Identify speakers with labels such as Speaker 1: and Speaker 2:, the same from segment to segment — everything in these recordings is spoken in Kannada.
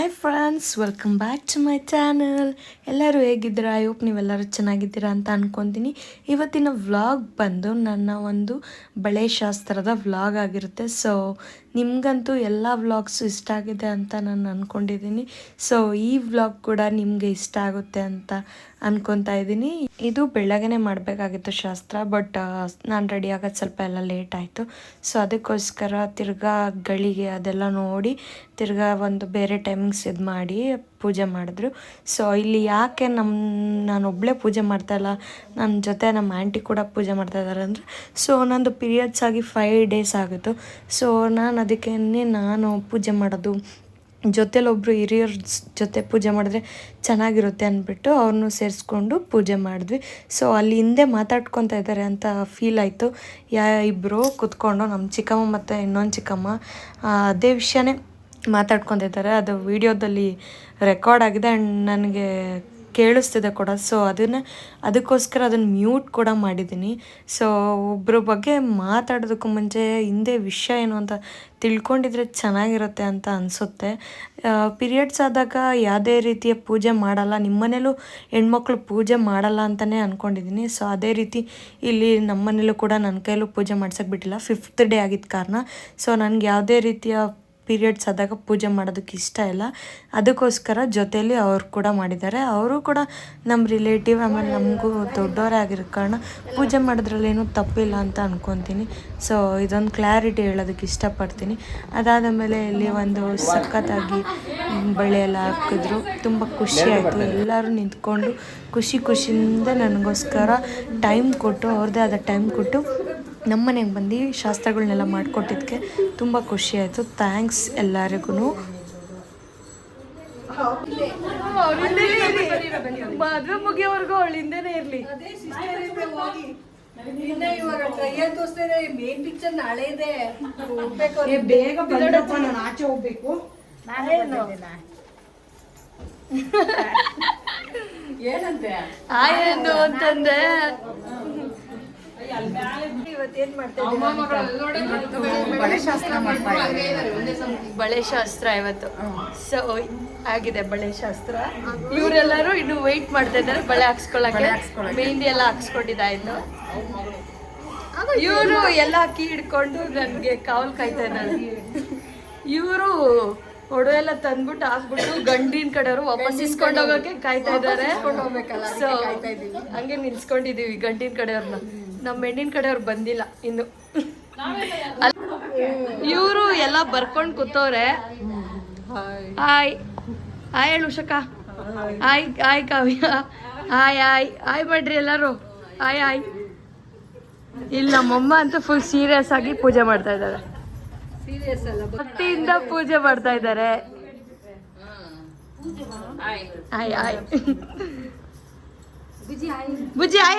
Speaker 1: Hi friends welcome back to my channel ಎಲ್ಲರೂ ಹೇಗಿದ್ದೀರಾ? ಐ ಹೋಪ್ ನೀವೆಲ್ಲರೂ ಚೆನ್ನಾಗಿದ್ದೀರಾ ಅಂತ ಅಂದ್ಕೊತೀನಿ ಇವತ್ತಿನ ವ್ಲಾಗ್ ಬಂದು ನನ್ನ ಒಂದು ಬಳೆ ಶಾಸ್ತ್ರದ ವ್ಲಾಗ್ ಆಗಿರುತ್ತೆ. ಸೊ ನಿಮಗಂತೂ ಎಲ್ಲ ವ್ಲಾಗ್ಸು ಇಷ್ಟ ಆಗಿದೆ ಅಂತ ನಾನು ಅಂದ್ಕೊಂಡಿದ್ದೀನಿ ಸೊ ಈ ವ್ಲಾಗ್ ಕೂಡ ನಿಮಗೆ ಇಷ್ಟ ಆಗುತ್ತೆ ಅಂತ ಅಂದ್ಕೊತಾ ಇದ್ದೀನಿ. ಇದು ಬೆಳಗ್ಗೆ ಮಾಡಬೇಕಾಗಿತ್ತು ಶಾಸ್ತ್ರ ಬಟ್ ನಾನು ರೆಡಿ ಆಗೋದು ಸ್ವಲ್ಪ ಎಲ್ಲ ಲೇಟ್ ಆಯಿತು. ಸೊ ಅದಕ್ಕೋಸ್ಕರ ತಿರ್ಗಾ ಗಳಿಗೆ ಅದೆಲ್ಲ ನೋಡಿ, ತಿರ್ಗಾ ಒಂದು ಬೇರೆ ಟೈಮಿಂಗ್ಸ್ ಇದು ಪೂಜೆ ಮಾಡಿದ್ರು. ಸೊ ಇಲ್ಲಿ ಯಾಕೆ ನಮ್ಮ ನಾನು ಒಬ್ಬಳೇ ಪೂಜೆ ಮಾಡ್ತಾಯಿಲ್ಲ ನನ್ನ ಜೊತೆ ನಮ್ಮ ಆಂಟಿ ಕೂಡ ಪೂಜೆ ಮಾಡ್ತಾ ಇದ್ದಾರೆ ಅಂದರೆ ಸೊ ನಂದು ಪೀರಿಯಡ್ಸ್ ಆಗಿ ಫೈವ್ ಡೇಸ್ ಆಗಿತ್ತು. ಸೊ ನಾನು ಅದಕ್ಕೆ ನಾನು ಪೂಜೆ ಮಾಡೋದು ಜೊತೆಲೊಬ್ಬರು ಹಿರಿಯರ ಜೊತೆ ಪೂಜೆ ಮಾಡಿದ್ರೆ ಚೆನ್ನಾಗಿರುತ್ತೆ ಅಂದ್ಬಿಟ್ಟು ಅವ್ರನ್ನೂ ಸೇರಿಸ್ಕೊಂಡು ಪೂಜೆ ಮಾಡಿದ್ವಿ. ಸೊ ಅಲ್ಲಿ ಹಿಂದೆ ಮಾತಾಡ್ಕೊತಾ ಇದ್ದಾರೆ ಅಂತ ಫೀಲ್ ಆಯಿತು. ಯಾ ಇಬ್ಬರು ಕೂತ್ಕೊಂಡು ನಮ್ಮ ಚಿಕ್ಕಮ್ಮ ಮತ್ತು ಇನ್ನೊಂದು ಚಿಕ್ಕಮ್ಮ ಅದೇ ವಿಷಯನೇ. ಮಾತಾಡ್ಕೊತಿದ್ದಾರೆ ಅದು ವಿಡಿಯೋದಲ್ಲಿ ರೆಕಾರ್ಡ್ ಆಗಿದೆ ಆ್ಯಂಡ್ ನನಗೆ ಕೇಳಿಸ್ತಿದೆ ಕೂಡ. ಸೊ ಅದನ್ನು, ಅದಕ್ಕೋಸ್ಕರ ಅದನ್ನು ಮ್ಯೂಟ್ ಕೂಡ ಮಾಡಿದ್ದೀನಿ. ಸೊ ಒಬ್ಬರ ಬಗ್ಗೆ ಮಾತಾಡೋದಕ್ಕೂ ಮುಂಚೆ ಹಿಂದೆ ವಿಷಯ ಏನು ಅಂತ ತಿಳ್ಕೊಂಡಿದ್ರೆ ಚೆನ್ನಾಗಿರುತ್ತೆ ಅಂತ ಅನಿಸುತ್ತೆ. ಪೀರಿಯಡ್ಸ್ ಆದಾಗ ಯಾವುದೇ ರೀತಿಯ ಪೂಜೆ ಮಾಡಲ್ಲ. ನಿಮ್ಮನೇಲೂ ಹೆಣ್ಮಕ್ಳು ಪೂಜೆ ಮಾಡಲ್ಲ ಅಂತಲೇ ಅಂದ್ಕೊಂಡಿದ್ದೀನಿ ಸೊ ಅದೇ ರೀತಿ ಇಲ್ಲಿ ನಮ್ಮನೇಲೂ ಕೂಡ ನನ್ನ ಕೈಯಲ್ಲೂ ಪೂಜೆ ಮಾಡ್ಸೋಕ್ಕೆ ಬಿಟ್ಟಿಲ್ಲ. ಫಿಫ್ತ್ ಡೇ ಆಗಿದ್ದ ಕಾರಣ. ಸೊ ನನಗೆ ಯಾವುದೇ ರೀತಿಯ ಪೀರಿಯಡ್ಸ್ ಆದಾಗ ಪೂಜೆ ಮಾಡೋದಕ್ಕೆ ಇಷ್ಟ ಇಲ್ಲ. ಅದಕ್ಕೋಸ್ಕರ ಜೊತೆಯಲ್ಲಿ ಅವ್ರು ಕೂಡ ಮಾಡಿದ್ದಾರೆ. ಅವರು ಕೂಡ ನಮ್ಮ ರಿಲೇಟಿವ್, ಆಮೇಲೆ ನಮಗೂ ದೊಡ್ಡವರೇ ಆಗಿರೋ ಕಾರಣ ಪೂಜೆ ಮಾಡೋದ್ರಲ್ಲೇನು ತಪ್ಪಿಲ್ಲ ಅಂತ ಅಂದ್ಕೊತೀನಿ ಸೊ ಇದೊಂದು ಕ್ಲಾರಿಟಿ ಹೇಳೋದಕ್ಕೆ ಇಷ್ಟಪಡ್ತೀನಿ. ಅದಾದ ಮೇಲೆ ಇಲ್ಲಿ ಒಂದು ಸಖತ್ತಾಗಿ ಬಳೆ ಎಲ್ಲ ಹಾಕಿದ್ರು. ತುಂಬ ಖುಷಿ ಆಯಿತು. ಎಲ್ಲರೂ ನಿಂತ್ಕೊಂಡು ಖುಷಿ ಖುಷಿಯಿಂದ ನನಗೋಸ್ಕರ ಟೈಮ್ ಕೊಟ್ಟು, ಅವ್ರದ್ದೇ ಆದ ಟೈಮ್ ಕೊಟ್ಟು ನಮ್ಮ ಮನೆಗೆ ಬಂದು ಶಾಸ್ತ್ರಗಳನ್ನೆಲ್ಲ ಮಾಡಿಕೊಟ್ಟಿದ್ದಕ್ಕೆ ತುಂಬ ಖುಷಿ ಆಯಿತು ಥ್ಯಾಂಕ್ಸ್ ಎಲ್ಲರಿಗೂ ಮದುವೆ ಮುಗಿಯೋವರೆಗೂ ಅವಳು ಹಿಂದೆನೇ ಇರಲಿ
Speaker 2: ಮೇನ್ ಪಿಕ್ಚರ್ ನಾಳೆ ಇದೆ. ಹೋಗ್ಬೇಕು
Speaker 3: ಏ ಬೇಗ ಬಂದಪ್ಪ ನಾನು ಆಚೆ ಹೋಗ್ಬೇಕು.
Speaker 2: ಏನಂತೆ?
Speaker 1: ಆಯೇನು ಅಂತಂದೆ.
Speaker 3: ಬಳೆ ಶಾಸ್ತ್ರ ಮಾಡ್ತಾ
Speaker 1: ಬಳೆ ಶಾಸ್ತ್ರ ಇವತ್ತು ಸೊ ಆಗಿದೆ ಬಳೆ ಶಾಸ್ತ್ರ ಇವರೆಲ್ಲರೂ ಇನ್ನು ವೆಯ್ಟ್ ಮಾಡ್ತಾ ಇದ್ದಾರೆ ಬಳೆ ಹಾಕ್ಸ್ಕೊಳಕ್ಕೆ. ಮೆಹಂದಿ ಎಲ್ಲ ಹಾಕ್ಸ್ಕೊಂಡಿದ್ದಾಯ್ತು ಇವರು ಎಲ್ಲ ಅಕ್ಕಿ ಹಿಡ್ಕೊಂಡು ನನಗೆ ಕಾವಲ್ ಕಾಯ್ತಾ ಇದ್ದಾರೆ. ಇವರು ಒಡವೆ ಎಲ್ಲ ತಂದ್ಬಿಟ್ಟು ಹಾಕ್ಬಿಟ್ಟು ಗಂಡಿನ ಕಡೆಯವರು ವಾಪಸ್ ಇಸ್ಕೊಂಡು ಹೋಗೋಕೆ ಕಾಯ್ತಾ ಇದ್ದಾರೆ. ಸೊ ಹಂಗೆ ನಿಲ್ಸ್ಕೊಂಡಿದೀವಿ ಗಂಡಿನ ಕಡೆಯವ್ರನ್ನ ನಮ್ಮ ಹೆಣ್ಣಿನ ಕಡೆಯವ್ರು ಬಂದಿಲ್ಲ ಇನ್ನು. ಇವರು ಎಲ್ಲ ಬರ್ಕೊಂಡು ಕೂತವ್ರೆ. ಹಾಯ್ ಹಾಯ್ ಹೇಳು ಉಷಕ hi hi Kavya. Hi hi hi ಮಾಡ್ರಿ ಎಲ್ಲರೂ. ಹಾಯ್ ಹಾಯ್ ಇಲ್ಲಿ ನಮ್ಮಮ್ಮ ಅಂತೂ ಫುಲ್ ಸೀರಿಯಸ್ ಆಗಿ ಪೂಜೆ ಮಾಡ್ತಾ ಇದ್ದಾರೆ. ಭಕ್ತಿಯಿಂದ ಪೂಜೆ ಮಾಡ್ತಾ ಇದ್ದಾರೆ. ಹಾಯ್ ಹಾಯ್ ಬುಜ್ಜಿ ಹಾಯ್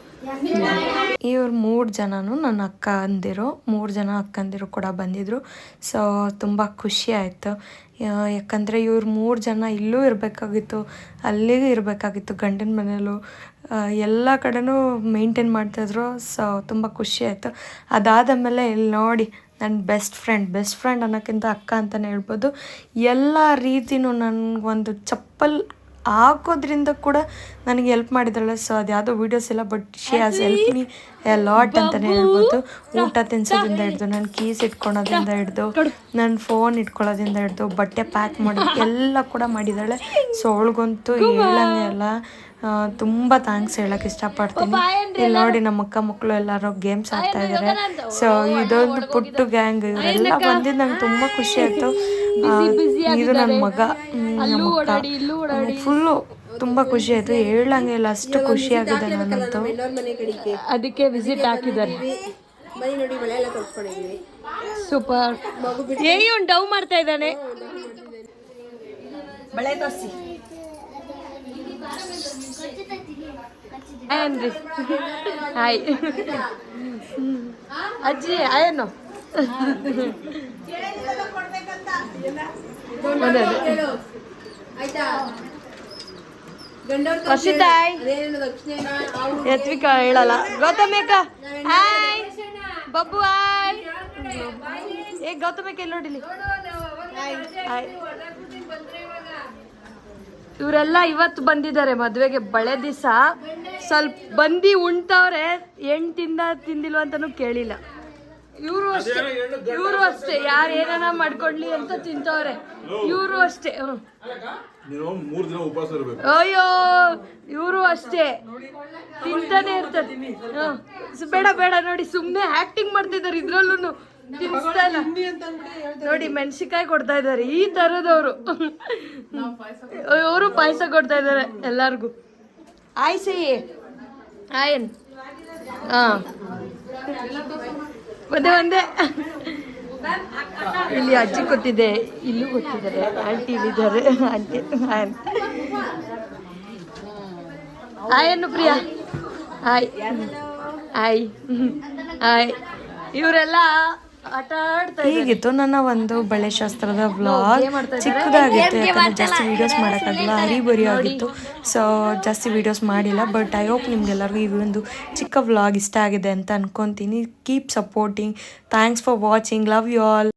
Speaker 1: ಇವ್ರು ಮೂರು ಜನನು ನನ್ನ ಅಕ್ಕ ಅಂದಿರು. ಮೂರು ಜನ ಅಕ್ಕಂದಿರು ಕೂಡ ಬಂದಿದ್ರು. ಸೊ ತುಂಬ ಖುಷಿ ಆಯಿತು. ಯಾಕಂದರೆ ಇವ್ರು ಮೂರು ಜನ ಇಲ್ಲೂ ಇರಬೇಕಾಗಿತ್ತು ಅಲ್ಲಿಗೂ ಇರಬೇಕಾಗಿತ್ತು, ಗಂಡನ ಮನೆಯಲ್ಲೂ ಎಲ್ಲ ಕಡೆನೂ ಮೇಂಟೈನ್ ಮಾಡ್ತಾಯಿದ್ರು ಸೊ ತುಂಬ ಖುಷಿ ಆಯಿತು. ಅದಾದ ಮೇಲೆ ಇಲ್ಲಿ ನೋಡಿ ನನ್ನ ಬೆಸ್ಟ್ ಫ್ರೆಂಡ್ ಬೆಸ್ಟ್ ಫ್ರೆಂಡ್ ಅನ್ನೋಕ್ಕಿಂತ ಅಕ್ಕ ಅಂತಲೇ ಹೇಳ್ಬೋದು. ಎಲ್ಲ ರೀತಿನೂ ನನಗೊಂದು ಚಪ್ಪಲ್ ಹಾಕೋದ್ರಿಂದ ಕೂಡ ನನಗೆ ಹೆಲ್ಪ್ ಮಾಡಿದ್ದಾಳೆ. ಸೊ ಅದು ಯಾವುದೋ ವೀಡಿಯೋಸ್ ಎಲ್ಲ but she has help me a lot ಅಂತಲೇ ಹೇಳ್ಬೋದು. ಊಟ ತಿನ್ಸೋದ್ರಿಂದ ಹಿಡ್ದು ನನ್ನ ಕೀಸ್ ಇಟ್ಕೊಳೋದ್ರಿಂದ ಹಿಡ್ದು ನನ್ನ ಫೋನ್ ಇಟ್ಕೊಳ್ಳೋದ್ರಿಂದ ಹಿಡ್ದು ಬಟ್ಟೆ ಪ್ಯಾಕ್ ಮಾಡೋದು ಎಲ್ಲ ಕೂಡ ಮಾಡಿದ್ದಾಳೆ. ಸೊ ಅವಳಿಗಂತೂ ಹೇಳಂಗೆ ಅಲ್ಲ. ತುಂಬ ಥ್ಯಾಂಕ್ಸ್ ಹೇಳಕ್ ಇಷ್ಟಪಡ್ತೀನಿ. ಇಲ್ಲಿ ನೋಡಿ ನಮ್ಮ ಅಕ್ಕ ಮಕ್ಕಳು ಎಲ್ಲರೂ ಗೇಮ್ಸ್ ಆಡ್ತಾ ಇದ್ದಾರೆ ಸೊ ಇದೊಂದು ಪುಟ್ಟು ಗ್ಯಾಂಗ್ ಇವರೆಲ್ಲ ಬಂದಿದ್ದು ನಂಗೆ ತುಂಬ ಖುಷಿ ಆಯ್ತು. ಇದು ನನ್ನ ಮಗ ಹ್ಮ್, ನಮ್ಮ ಅಕ್ಕ. ಫುಲ್ಲು ತುಂಬ ಖುಷಿ ಆಯ್ತು. ಹೇಳಂಗೆ ಇಲ್ಲ ಅಷ್ಟು ಖುಷಿ ಆಗಿದೆ ನನಗಂತೂ ಅದಕ್ಕೆ ವಿಸಿಟ್ ಹಾಕಿದ್ದಾರೆ. ಸೂಪರ್ ಏನು ಡೌ ಡವ್ ಮಾಡ್ತಾ ಇದ್ದಾನೆ.
Speaker 3: ಬಳೆ ತೋರಿಸಿ.
Speaker 1: ಅನ್ರಿ ಹಾಯ್. ಅಜ್ಜಿ
Speaker 2: ಏನು
Speaker 3: ವರ್ಷಿತಾಯ್ ಹೇಳಲ್ಲ. ಗೌತಮಿಕ, ಹಾಯ್. ಬಬ್ಬು, ಹಾಯ್. ಏ, ಗೌತಮಿಕ, ಇಲ್ಲಿ ನೋಡಿಲಿ ಹಾಯ್. ಇವರೆಲ್ಲ ಇವತ್ತು ಬಂದಿದ್ದಾರೆ ಮದ್ವೆಗೆ. ಬಳೆ ದಿವಸ ಸ್ವಲ್ಪ ಬಂದಿ ಉಣ್ತವ್ರೆ ಹೆಣ್ ತಿಂದ ತಿಂದಿಲ್ವ ಅಂತಾನು ಕೇಳಿಲ್ಲ. ಇವರು ಅಷ್ಟೇ ಇವರು ಅಷ್ಟೇ ಯಾರು ಏನಾನ ಮಾಡ್ಕೊಡ್ಲಿ ಅಂತ ತಿಂತವ್ರೆ. ಇವರು ಅಷ್ಟೇ ಹ್ಮ್.
Speaker 4: ನೀವು ಮೂರ್ ದಿನ ಉಪವಾಸ ಇರ್ಬೇಕು.
Speaker 3: ಅಯ್ಯೋ ಇವರು ಅಷ್ಟೇ. ತಿಂತಾನೆ ಇರ್ತಾರೆ ಬೇಡ ಬೇಡ ನೋಡಿ ಸುಮ್ಮನೆ ಆಕ್ಟಿಂಗ್ ಮಾಡ್ತಿದ್ದಾರೆ ಇದ್ರಲ್ಲೂ ನೋಡಿ ಮೆಣಸಿಕಾಯಿ ಕೊಡ್ತಾ ಇದ್ದಾರೆ ಈ ತರದವರು. ಅವರು ಪಾಯಸ ಕೊಡ್ತಾ ಇದ್ದಾರೆ ಎಲ್ಲಾರ್ಗು. ಆಯ್ ಸಿ. ಆಯನ್ ಹಾ. ಒಂದೇ ಒಂದೇ. ಇಲ್ಲಿ ಅಜ್ಜಿ ಗೊತ್ತಿದೆ ಇಲ್ಲೂ ಗೊತ್ತಿದ್ದಾರೆ ಆಂಟಿ ಇಲ್ಲಿದ್ದಾರೆ. ಆಂಟಿ ಆಯನ್ ಆಯನ್ನು ಪ್ರಿಯಾ. ಹಾಯ್. ಹಾಯ್. ಹಾಯ್. ಇವರೆಲ್ಲ ಹೀಗಿತ್ತು ನನ್ನ ಒಂದು ಬಳೆ ಶಾಸ್ತ್ರದ ವ್ಲಾಗ್ ಚಿಕ್ಕದಾಗಿತ್ತು ಯಾಕಂದ್ರೆ ಜಾಸ್ತಿ ವಿಡಿಯೋಸ್ ಮಾಡೋಕ್ಕಾಗಲ್ಲ ಹರಿಬರಿ ಆಗಿತ್ತು ಸೊ ಜಾಸ್ತಿ ವಿಡಿಯೋಸ್ ಮಾಡಿಲ್ಲ ಬಟ್ ಐ ಹೋಪ್ ನಿಮ್ಗೆಲ್ಲರಿಗೂ ಈ ಒಂದು ಚಿಕ್ಕ ವ್ಲಾಗ್ ಇಷ್ಟ ಆಗಿದೆ ಅಂತ ಅನ್ಕೊಂತೀನಿ. Keep supporting thanks for watching love you all